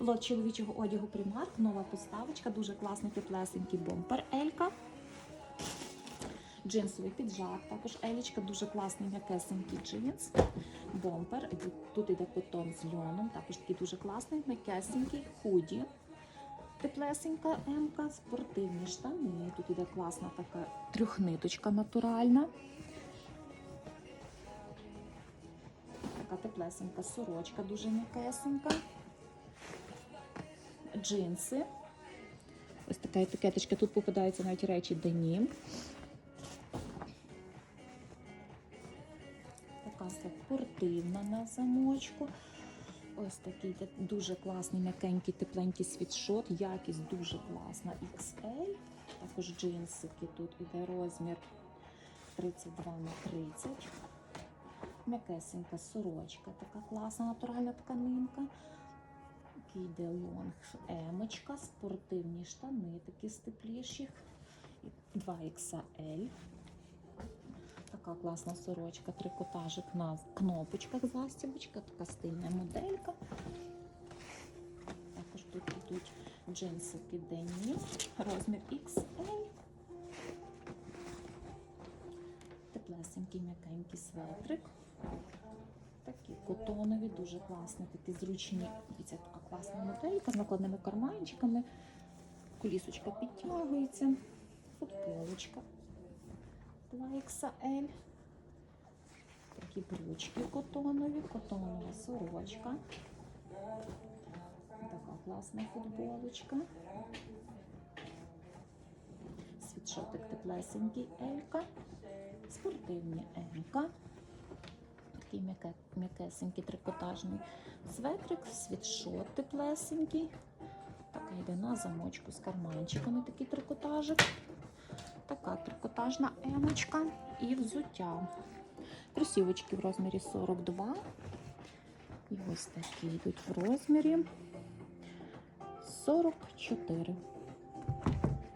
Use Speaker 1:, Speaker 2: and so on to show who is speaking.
Speaker 1: Лот чоловічого одягу Примарк, нова поставочка, дуже класний теплесенький бомпер Елька. Джинсовий піджак, також Елічка, дуже класний м'якесенький джинс. Бомпер. Тут іде потом з льоном, також такий дуже класний, м'якесенький, худі. Теплесенька М-ка, спортивні штани. Тут іде класна така трьохниточка натуральна. Така теплесенька сорочка, дуже м'якесенька. Джинси. Ось така етикеточка. Тут попадаються навіть речі денім. Така спортивна на замочку. Ось такий дуже класний, м'якенький, тепленький світшот. Якість дуже класна. XL. Також джинсики. Тут іде розмір 32 на 30. М'якесенька сорочка, така класна натуральна тканинка. Такий йде лонг емочка, спортивні штани, такі степліші. 2XL. Така класна сорочка, трикотажик на кнопочках, застібочка, така стильна моделька. Також тут йдуть джинсики денні, розмір XL. Теплесенький м'якенький светрик. Такі котонові, дуже класні, такі зручні. І це така класна моделька з накладними карманчиками. Колісочка підтягується, футболочка 2XL. Такі брючки котонові, котонова сорочка. Така класна футболочка. Світшотик теплесенький Елька. Спортивні Елька. Такий м'яке- м'якесенький трикотажний светрик, світшот теплесенький. Така йде на замочку з карманчиками, такий трикотажик. Така трикотажна емочка і взуття. Кросівочки в розмірі 42. І ось такі йдуть в розмірі 44.